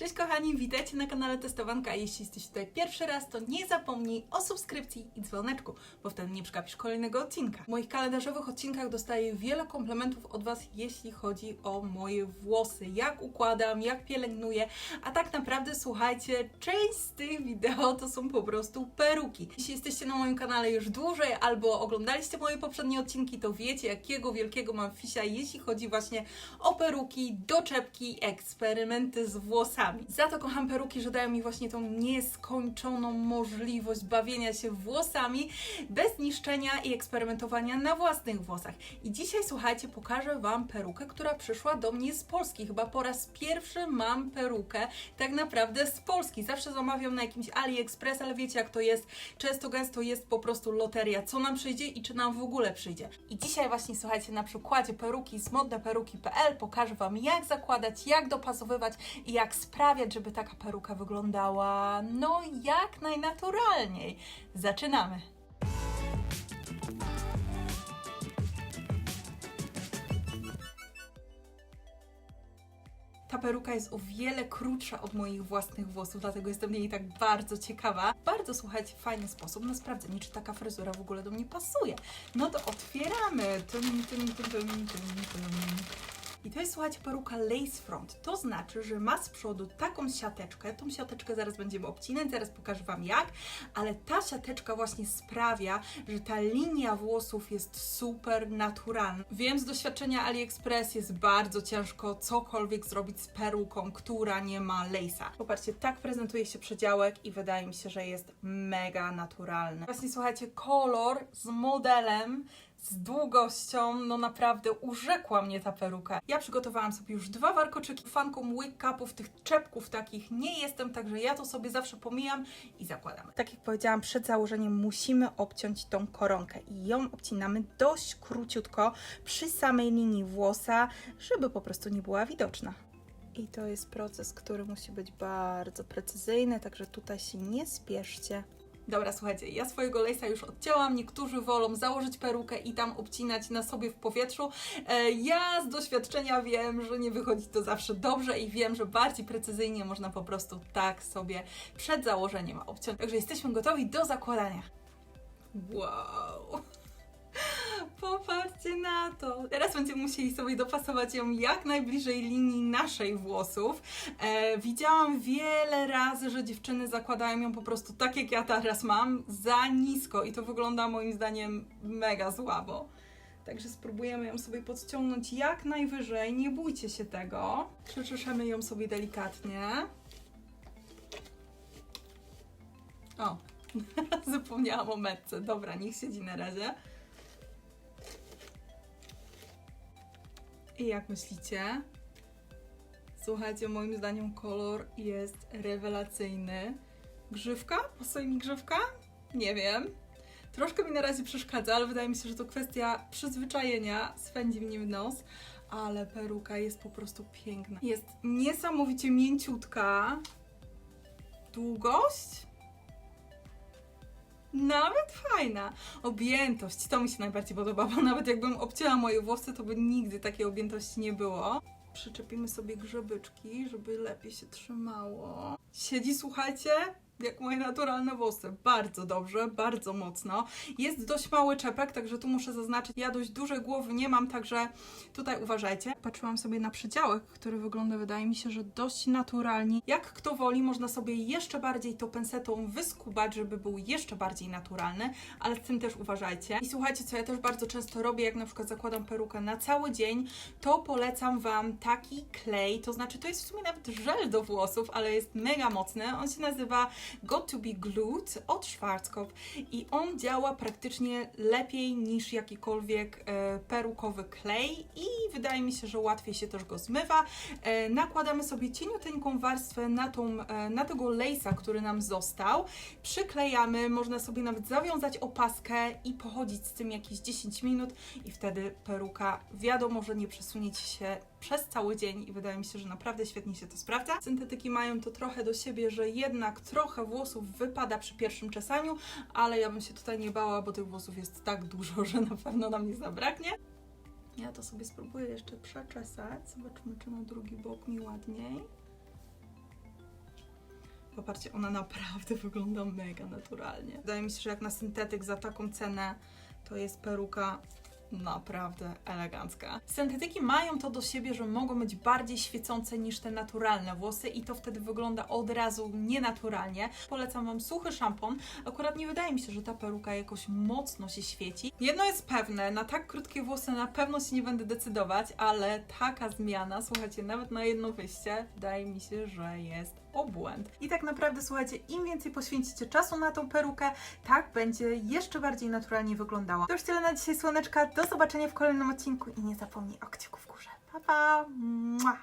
Cześć kochani, witajcie na kanale Testowanka. Jeśli jesteś tutaj pierwszy raz, to nie zapomnij o subskrypcji i dzwoneczku, bo wtedy nie przegapisz kolejnego odcinka. W moich kalendarzowych odcinkach dostaję wiele komplementów od Was, jeśli chodzi o moje włosy, jak układam, jak pielęgnuję, a tak naprawdę słuchajcie, część z tych wideo to są po prostu peruki. Jeśli jesteście na moim kanale już dłużej albo oglądaliście moje poprzednie odcinki, to wiecie jakiego wielkiego mam fisia, jeśli chodzi właśnie o peruki, doczepki, eksperymenty z włosami. Za to kocham peruki, że dają mi właśnie tą nieskończoną możliwość bawienia się włosami bez niszczenia i eksperymentowania na własnych włosach. I dzisiaj, słuchajcie, pokażę Wam perukę, która przyszła do mnie z Polski. Chyba po raz pierwszy mam perukę tak naprawdę z Polski. Zawsze zamawiam na jakimś AliExpress, ale wiecie jak to jest. Często gęsto jest po prostu loteria, co nam przyjdzie i czy nam w ogóle przyjdzie. I dzisiaj właśnie, słuchajcie, na przykładzie peruki z modneperuki.pl pokażę Wam jak zakładać, jak dopasowywać i jak sprawiać, żeby taka peruka wyglądała no jak najnaturalniej. Zaczynamy! Ta peruka jest o wiele krótsza od moich własnych włosów, dlatego jestem jej tak bardzo ciekawa. Bardzo, słuchajcie, fajny sposób na sprawdzenie, czy taka fryzura w ogóle do mnie pasuje. No to otwieramy. Tym, tym, tym, tym, tym, tym. I to jest, słuchajcie, peruka lace front. To znaczy, że ma z przodu taką siateczkę. Tą siateczkę zaraz będziemy obcinać, zaraz pokażę Wam jak, ale ta siateczka właśnie sprawia, że ta linia włosów jest super naturalna. Wiem z doświadczenia AliExpress jest bardzo ciężko cokolwiek zrobić z peruką, która nie ma lace'a. Popatrzcie, tak prezentuje się przedziałek i wydaje mi się, że jest mega naturalny. Właśnie słuchajcie, kolor z modelem z długością, no naprawdę urzekła mnie ta peruka. Ja przygotowałam sobie już dwa warkoczyki. Fanką wig cupów, tych czepków takich nie jestem, także ja to sobie zawsze pomijam i zakładamy. Tak jak powiedziałam, przed założeniem musimy obciąć tą koronkę i ją obcinamy dość króciutko przy samej linii włosa, żeby po prostu nie była widoczna. I to jest proces, który musi być bardzo precyzyjny, także tutaj się nie spieszcie. Dobra, słuchajcie, ja swojego lejsa już odcięłam. Niektórzy wolą założyć perukę i tam obcinać na sobie w powietrzu. E, ja z doświadczenia wiem, że nie wychodzi to zawsze dobrze i wiem, że bardziej precyzyjnie można po prostu tak sobie przed założeniem obciąć. Także jesteśmy gotowi do zakładania. Wow! Popatrzcie na to. Teraz będziemy musieli sobie dopasować ją jak najbliżej linii naszej włosów. E, widziałam wiele razy, że dziewczyny zakładają ją po prostu tak, jak ja teraz mam, za nisko i to wygląda moim zdaniem mega słabo. Także spróbujemy ją sobie podciągnąć jak najwyżej. Nie bójcie się tego. Przeczeszemy ją sobie delikatnie. O, zapomniałam o metce. Dobra, niech siedzi na razie. I jak myślicie? Słuchajcie, moim zdaniem kolor jest rewelacyjny. Grzywka? Pasuje mi grzywka? Nie wiem. Troszkę mi na razie przeszkadza, ale wydaje mi się, że to kwestia przyzwyczajenia. Swędzi mnie w nos, ale peruka jest po prostu piękna. Jest niesamowicie mięciutka. Długość? Nawet fajna. Objętość, to mi się najbardziej podoba, bo nawet jakbym obcięła moje włosy, to by nigdy takiej objętości nie było. Przyczepimy sobie grzebyczki, żeby lepiej się trzymało. Siedzi, słuchajcie, jak moje naturalne włosy. Bardzo dobrze, bardzo mocno. Jest dość mały czepek, także tu muszę zaznaczyć, ja dość dużej głowy nie mam, także tutaj uważajcie. Patrzyłam sobie na przedziałek, który wygląda, wydaje mi się, że dość naturalnie. Jak kto woli, można sobie jeszcze bardziej to pensetą wyskubać, żeby był jeszcze bardziej naturalny, ale z tym też uważajcie. I słuchajcie, co ja też bardzo często robię, jak na przykład zakładam perukę na cały dzień, to polecam Wam taki klej, to znaczy to jest w sumie nawet żel do włosów, ale jest mega mocny. On się nazywa Got to be Glued od Schwarzkopf i on działa praktycznie lepiej niż jakikolwiek e, perukowy klej i wydaje mi się, że łatwiej się też go zmywa. E, nakładamy sobie cieniuteńką warstwę na, tą, e, na tego lace'a, który nam został. Przyklejamy, można sobie nawet zawiązać opaskę i pochodzić z tym jakieś 10 minut i wtedy peruka wiadomo, że nie przesunie Ci się przez cały dzień i wydaje mi się, że naprawdę świetnie się to sprawdza. Syntetyki mają to trochę do siebie, że jednak trochę włosów wypada przy pierwszym czesaniu, ale ja bym się tutaj nie bała, bo tych włosów jest tak dużo, że na pewno nam nie zabraknie. Ja to sobie spróbuję jeszcze przeczesać. Zobaczmy, czy na drugi bok mi ładniej. Popatrzcie, ona naprawdę wygląda mega naturalnie. Wydaje mi się, że jak na syntetyk za taką cenę, to jest peruka naprawdę elegancka. Syntetyki mają to do siebie, że mogą być bardziej świecące niż te naturalne włosy i to wtedy wygląda od razu nienaturalnie. Polecam Wam suchy szampon. Akurat nie wydaje mi się, że ta peruka jakoś mocno się świeci. Jedno jest pewne, na tak krótkie włosy na pewno się nie będę decydować, ale taka zmiana, słuchajcie, nawet na jedno wyjście, wydaje mi się, że jest obłęd. I tak naprawdę, słuchajcie, im więcej poświęcicie czasu na tą perukę, tak będzie jeszcze bardziej naturalnie wyglądała. To już tyle na dzisiaj, słoneczka. Do zobaczenia w kolejnym odcinku i nie zapomnij o kciuku w górze. Pa, pa! Mua.